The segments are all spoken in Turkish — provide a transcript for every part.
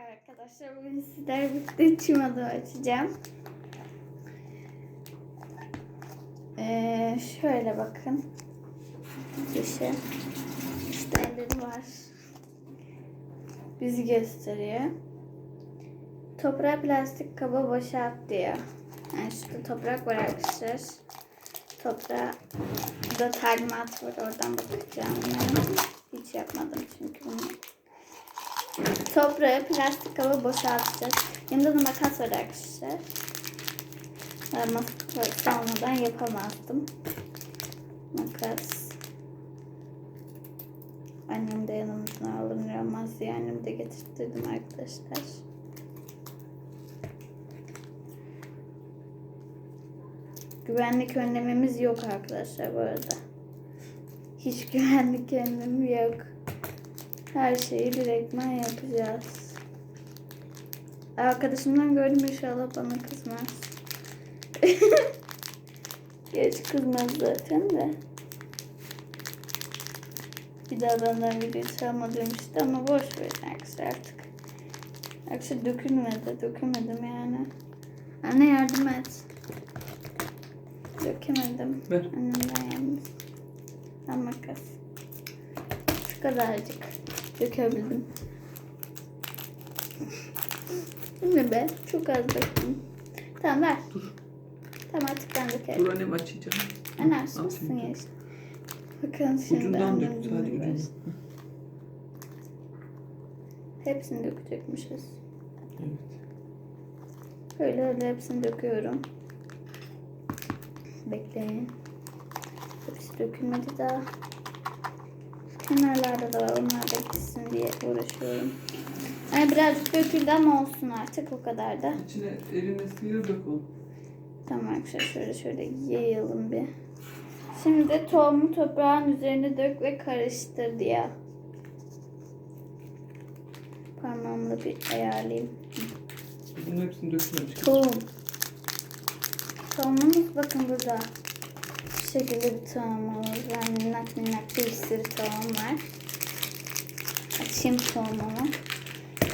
arkadaşlar. Bugün sizlerle birlikte çim açacağım. Ee, şöyle bakın. Dışı. İşte elleri var. Bizi gösteriyor. Toprağı plastik kaba boşalt diyor. Yani şurada toprak var arkadaşlar. Toprağa da talimat var. Oradan bakacağım. Yani hiç yapmadım çünkü bunu. Toprağı plastik kaba boşaltacağız. Yanında da makas var arkadaşlar. Makas olmadan yapamazdım. Makas. Annem de yanımızdan alınamaz diye annemi de getirttirdim arkadaşlar. Güvenlik önlemimiz yok arkadaşlar bu arada. Hiç güvenlik önlemi yok. Her şeyi direktmen yapacağız. Arkadaşımdan gördüm inşallah bana kızmaz. Geç kızmaz zaten de. Bir daha benden video çalma demişti ama boş ver arkadaşlar artık. Arkadaşlar dökülmedi, dökülmedim yani. Anne yardım et. Dökemedim. Ver. Annemden yalnız. Al makas. Şu kadarcık dökebildim. Mi be? Çok az döktüm. Tamam ver. Dur. Tamam artık ben dökerim. Dur annem açacağım. Al açmışsın ya işte. Bakın şimdi Ucundan. Hepsini dökecekmişiz. Evet. Öyle öyle hepsini döküyorum. Bekleyin. Hepsi dökülmedi daha. Kenarlarda da var. Onlar da gitsin diye uğraşıyorum. Yani birazcık döküldü ama olsun artık o kadar da. İçine eline sıyır dök onu. Tamam arkadaşlar şöyle şöyle yayalım bir. Şimdi de tohumu toprağın üzerine dök ve karıştır diye. Parmağımla bir ayarlayayım. Bunun hepsini dökmemiş. Tohum. Tohumumuz bakın burada. Şekilde bir tohumumuz var. Minnak minnak bir sürü tohum var. Açayım tohumumu.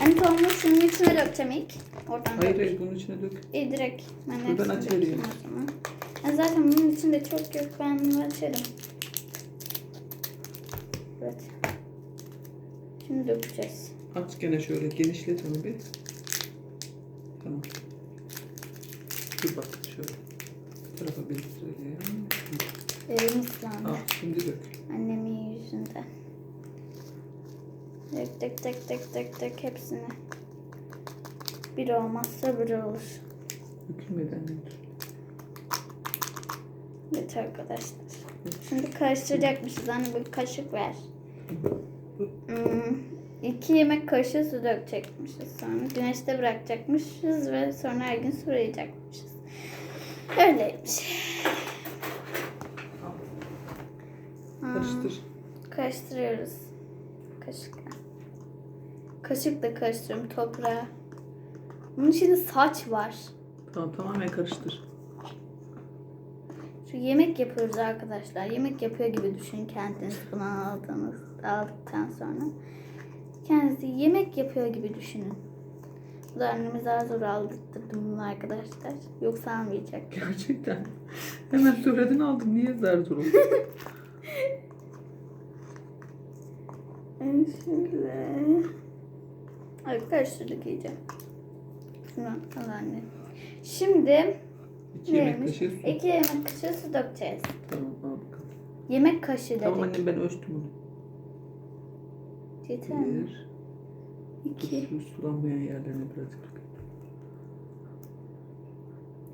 Yani tohumu şunun içine dökeceğim ilk. Oradan Hayır dök. hayır bunun içine dök. İyi direkt. Ben ben hepsini açarım. dökeyim o zaman. Ya zaten bunun içinde çok yok. Ben bunu açarım. Evet. Şimdi dökeceğiz. Aç gene şöyle genişlet onu bir. Tamam. Dur bak şöyle. Bu tarafa bir söyleyeyim. Elim ıslandı. Al şimdi dök. Annemin yüzünden. Dök dök dök dök dök dök hepsini. Bir olmazsa bir olur. Dökülmedi dur. Evet arkadaşlar. Şimdi karıştıracakmışız. Anne bir kaşık ver. Hmm, iki yemek kaşığı su dökecekmişiz sonra. Güneşte bırakacakmışız ve sonra her gün sulayacakmışız. Öyleymiş. Al, Hmm, Karıştır. Karıştırıyoruz. Kaşıkla. Kaşıkla karıştırıyorum toprağa. Bunun içinde saç var. Tamam tamamen karıştır. Şu yemek yapıyoruz arkadaşlar. Yemek yapıyor gibi düşünün kendiniz bunu aldığınız, aldıktan sonra. Kendinizi yemek yapıyor gibi düşünün. Bu da annemi zar zor aldırttırdım bunu arkadaşlar. Yoksa almayacak. Gerçekten. Hemen söyledin aldım. Niye zar zor oldu? Şöyle. Ay karıştırdık iyice. Şunu al anne. Şimdi İki yemek neymiş? kaşığı su. İki yemek kaşığı su dökeceğiz. Tamam al bakalım. Yemek kaşığı dedik. Tamam annem ben ölçtüm onu. Yeter mi? Bir. İki. Su sulanmayan yerlerine birazcık dök.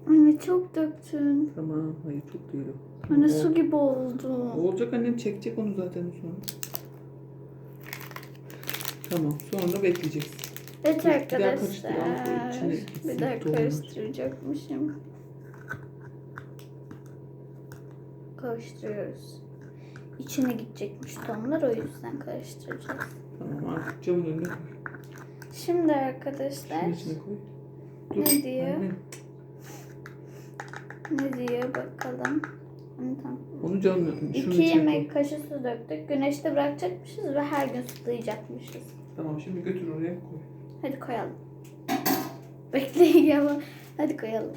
Anne çok döktün. Tamam. Hayır çok değil o. Anne su gibi oldu. Olacak annem çekecek onu zaten sonra. Tamam sonra bekleyeceksin. Evet Bir daha arkadaşlar. Bir daha tohumlar. karıştıracakmışım. Karıştırıyoruz. İçine gidecekmiş tohumlar o yüzden karıştıracağız. Tamam artık camın önüne koy. Şimdi arkadaşlar Şunun içine koy. Ne diyor? annem, ne diyor bakalım. Tamam. Onu camın önüne. Şunun İki yemek kaşığı su döktük. Güneşte bırakacakmışız ve her gün sulayacakmışız. Tamam şimdi götür oraya koy. Hadi koyalım. Bekleyin ama hadi koyalım.